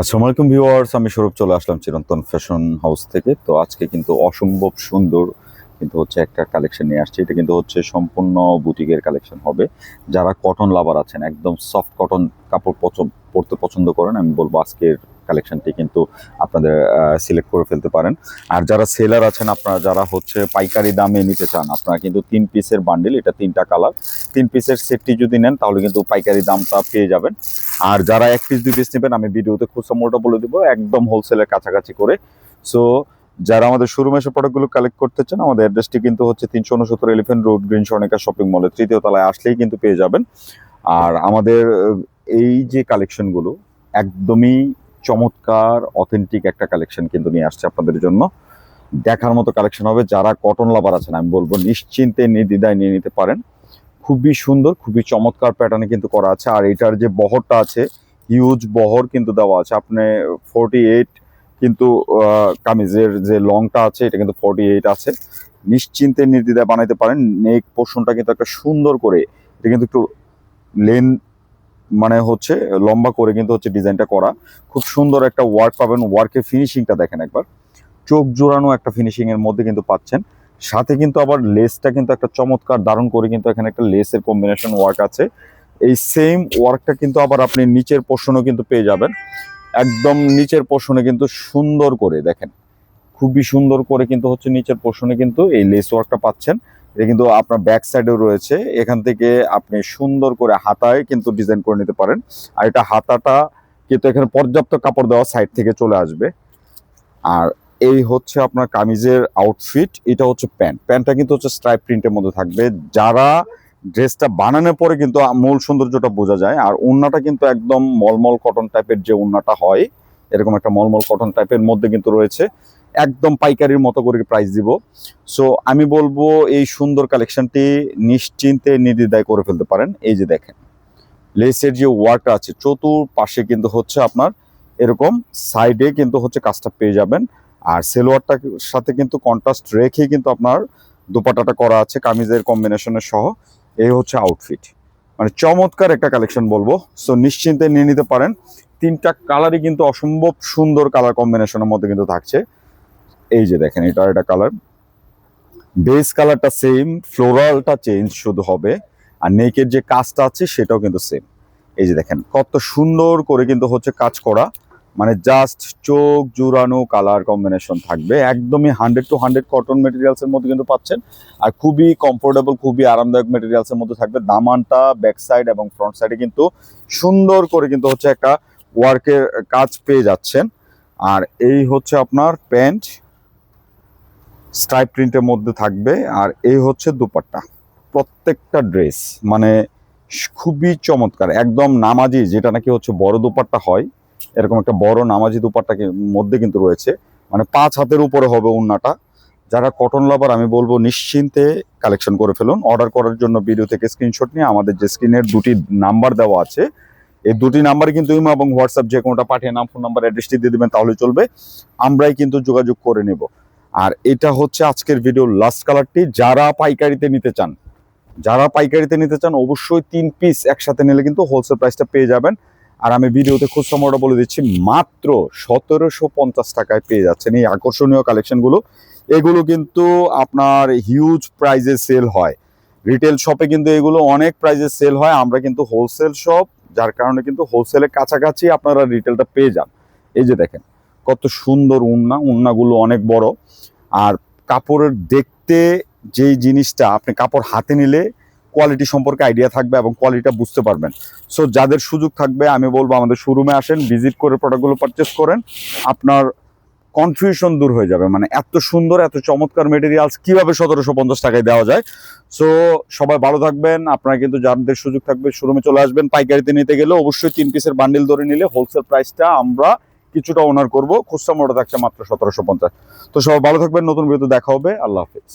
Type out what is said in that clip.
আসসালামু আলাইকুম ভিউয়ার্স, আমি সৌরভ চলে আসলাম চিরন্তন ফ্যাশন হাউস থেকে। তো আজকে কিন্তু অসম্ভব সুন্দর কিন্তু হচ্ছে একটা কালেকশন নিয়ে আসছে। এটা কিন্তু হচ্ছে সম্পূর্ণ বুটিকের কালেকশন হবে। যারা কটন লাভার আছেন, একদম সফট কটন কাপড় পছন্দ পরতে পছন্দ করেন, আমি বলব আজকের কালেকশনটি কিন্তু আপনাদের সিলেক্ট করে ফেলতে পারেন। আর যারা সেলার আছেন, আপনারা যারা হচ্ছে পাইকারি দামে নিতে চান, আপনারা কিন্তু তিন পিসের বান্ডিল এটা তিনটা কালার তিন পিসের সেটটি যদি নেন, তাহলে কিন্তু পাইকারি দামটা পেয়ে যাবেন। আর যারা এক পিস দুই পিস নেবেন, আমি ভিডিওতে খুচরা মোটা বলে দিব, একদম হোলসেলের কাছাকাছি করে। সো যারা আমাদের শোরুমে এসে প্রোডাক্টগুলো কালেক্ট করতে চান, আমাদের অ্যাড্রেসটি কিন্তু হচ্ছে তিনশো উনসত্তর এলিফেন্ট রোড গ্রিন শপিং মলের তৃতীয় তলায় আসলেই কিন্তু পেয়ে যাবেন। আর আমাদের এই যে কালেকশনগুলো একদমই চমৎকার অথেন্টিক একটা কালেকশন কিন্তু নিয়ে আসছে আপনাদের জন্য। দেখার মতো কালেকশন হবে যারা কটন লাভার আছেন, আমি বলব নিশ্চিন্তে নির্দ্বিধায় নিয়ে নিতে পারেন। খুবই সুন্দর, খুবই চমৎকার প্যাটার্নে কিন্তু করা আছে। আর এটার যে বহরটা আছে হিউজ বহর কিন্তু দেওয়া আছে। আপনি ফোরটি এইট কিন্তু কামিজের যে লংটা আছে, এটা কিন্তু ফোরটি এইট আছে। নিশ্চিন্তে নির্দ্বিধায় বানাইতে পারেন। নেক পোর্শনটা কিন্তু একটা সুন্দর করে, এটা কিন্তু একটু লেন মানে হচ্ছে লম্বা করে কিন্তু হচ্ছে ডিজাইনটা করা। খুব সুন্দর একটা ওয়ার্ক পাবেন ওয়ার্কের ফিনিশিংটা দেখেন একবার। চোখ জোড়ানো একটা ফিনিশিং এর মধ্যে কিন্তু পাচ্ছেন। সাথে কিন্তু আবার লেসটা কিন্তু একটা চমৎকার, দারুণ করে কিন্তু এখানে একটা লেসের কম্বিনেশন ওয়ার্ক আছে। এই সেম ওয়ার্কটা কিন্তু আবার আপনি নিচের পোর্শনও কিন্তু পেয়ে যাবেন। একদম নিচের পোর্শনে কিন্তু সুন্দর করে দেখেন। খুবই সুন্দর করে কিন্তু হচ্ছে নিচের পোর্শনে কিন্তু এই লেস ওয়ার্কটা পাচ্ছেন। এটা কিন্তু আপনার ব্যাক সাইডেও রয়েছে। এখান থেকে আপনি সুন্দর করে হাতায় কিন্তু ডিজাইন করে নিতে পারেন। আর এটা হাতাটা কিন্তু এখানে পর্যাপ্ত কাপড় দেওয়া সাইড থেকে চলে আসবে। আর এই হচ্ছে আপনার কামিজের আউটফিট এটা হচ্ছে প্যান্ট প্যান্টটা কিন্তু হচ্ছে স্ট্রাইপ প্রিন্টের মধ্যে থাকবে। যারা ড্রেসটা বানানোর পরে কিন্তু মূল সৌন্দর্যটা বোঝা যায়। আর ওড়নাটা কিন্তু একদম মলমল কটন টাইপের যে ওড়নাটা হয় এরকম একটা মলমল কটন টাইপের মধ্যে কিন্তু রয়েছে। একদম পাইকারির মতো করে প্রাইস দিব। সো আমি বলব এই সুন্দর কালেকশনটি নিশ্চিন্তে নির্দিদায় করে ফেলতে পারেন। এই যে দেখেন লেসের যে ওয়ার্কটা আছে, চতুর্পাশে কিন্তু হচ্ছে আপনার এরকম সাইডে কিন্তু হচ্ছে কাজটা পেয়ে যাবেন। আর সেলোয়ারটার সাথে কিন্তু কন্ট্রাস্ট রেখে কিন্তু আপনার দুপাটাটা করা আছে, কামিজের কম্বিনেশনের সহ। এই হচ্ছে আউটফিট মানে চমৎকার একটা কালেকশন বলব। সো নিশ্চিন্তে নিয়ে নিতে পারেন। তিনটা কালারই কিন্তু অসম্ভব সুন্দর কালার কম্বিনেশনের মধ্যে কিন্তু থাকছে। এই যে দেখেন, এটা একটা কালার বেস কালারটা সেম ফ্লোরালটা চেঞ্জ শুধু হবে। আর নেকের যে কাজটা আছে, সেটাও কিন্তু সেম এই যে দেখেন, কত সুন্দর করে কিন্তু হচ্ছে কাজ করা। মানে জাস্ট চোখ জুড়ানো কালার কম্বিনেশন থাকবে। একদমই হান্ড্রেড টু হান্ড্রেড কটন মেটেরিয়ালসের মধ্যে কিন্তু পাচ্ছেন। আর খুবই কমফোর্টেবল খুবই আরামদায়ক মেটেরিয়ালসের মধ্যে থাকবে। দামানটা ব্যাক সাইড এবং ফ্রন্ট সাইডে কিন্তু সুন্দর করে কিন্তু হচ্ছে একটা ওয়ার্কের কাজ পেয়ে যাচ্ছেন। আর এই হচ্ছে আপনার প্যান্ট। স্ট্রাইপ প্রিন্টের মধ্যে থাকবে। আর এই হচ্ছে দুপাট্টা। প্রত্যেকটা ড্রেস মানে খুবই চমৎকার। একদম নামাজি, যেটা নাকি হচ্ছে বড় দুপাট্টা হয়। এরকম একটা বড় নামাজি দুপাট্টা কি- মধ্যে কিন্তু রয়েছে। মানে পাঁচ হাতের উপরে হবে উন্নাটা। যারা কটন লাভার আমি বলব নিশ্চিন্তে কালেকশন করে ফেলুন। অর্ডার করার জন্য ভিডিও থেকে স্ক্রিনশট নিয়ে আমাদের যে স্ক্রিনের দুটি নাম্বার দেওয়া আছে, এই দুটি নাম্বারে কিন্তু ইমো এবং হোয়াটসঅ্যাপ যে কোনোটা পাঠিয়ে নাম ফোন নাম্বার অ্যাড্রেসটি দিয়ে দেবেন, তাহলে চলবে। আমরাই কিন্তু যোগাযোগ করে নেব। আর এটা হচ্ছে আজকের ভিডিওর লাস্ট কালারটি যারা পাইকারিতে নিতে চান, যারা পাইকারিতে নিতে চান, অবশ্যই তিন পিস একসাথে নিলে কিন্তু হোলসেল প্রাইসটা পেয়ে যাবেন। আর আমি ভিডিওতে খুচরা মোটা বলে দিচ্ছি, মাত্র সতেরোশো পঞ্চাশ টাকায় পেয়ে যাচ্ছেন এই আকর্ষণীয় কালেকশনগুলো এগুলো কিন্তু আপনার হিউজ প্রাইজে সেল হয়। রিটেল শপে কিন্তু এগুলো অনেক প্রাইজে সেল হয়। আমরা কিন্তু হোলসেল শপ যার কারণে কিন্তু হোলসেলের কাছাকাছি আপনারা রিটেলটা পেয়ে যান। এই যে দেখেন, কত সুন্দর উন্না, উন্নাগুলো অনেক বড়। আর কাপড়ের দেখতে যেই জিনিসটা, আপনি কাপড় হাতে নিলে কোয়ালিটি সম্পর্কে আইডিয়া থাকবে এবং কোয়ালিটিটা বুঝতে পারবেন। সো যাদের সুযোগ থাকবে, আমি বলব আমাদের শোরুমে আসেন ভিজিট করে প্রোডাক্টগুলো পারচেস করেন। আপনার কনফিউশন দূর হয়ে যাবে। মানে এত সুন্দর, এত চমৎকার মেটেরিয়ালস কীভাবে সতেরোশো পঞ্চাশ টাকায় দেওয়া যায়? সো সবাই ভালো থাকবেন। আপনারা কিন্তু যাদের সুযোগ থাকবে শোরুমে চলে আসবেন। পাইকারিতে নিতে গেলে অবশ্যই তিন পিসের বান্ডিল ধরে নিলে হোলসেল প্রাইসটা আমরা কিছুটা ওনার করব। খুচরা মোটা থাকছে মাত্র সতেরোশো পঞ্চাশ। তো সবাই ভালো থাকবেন। নতুন ভিডিওতে দেখা হবে। আল্লাহ হাফিজ।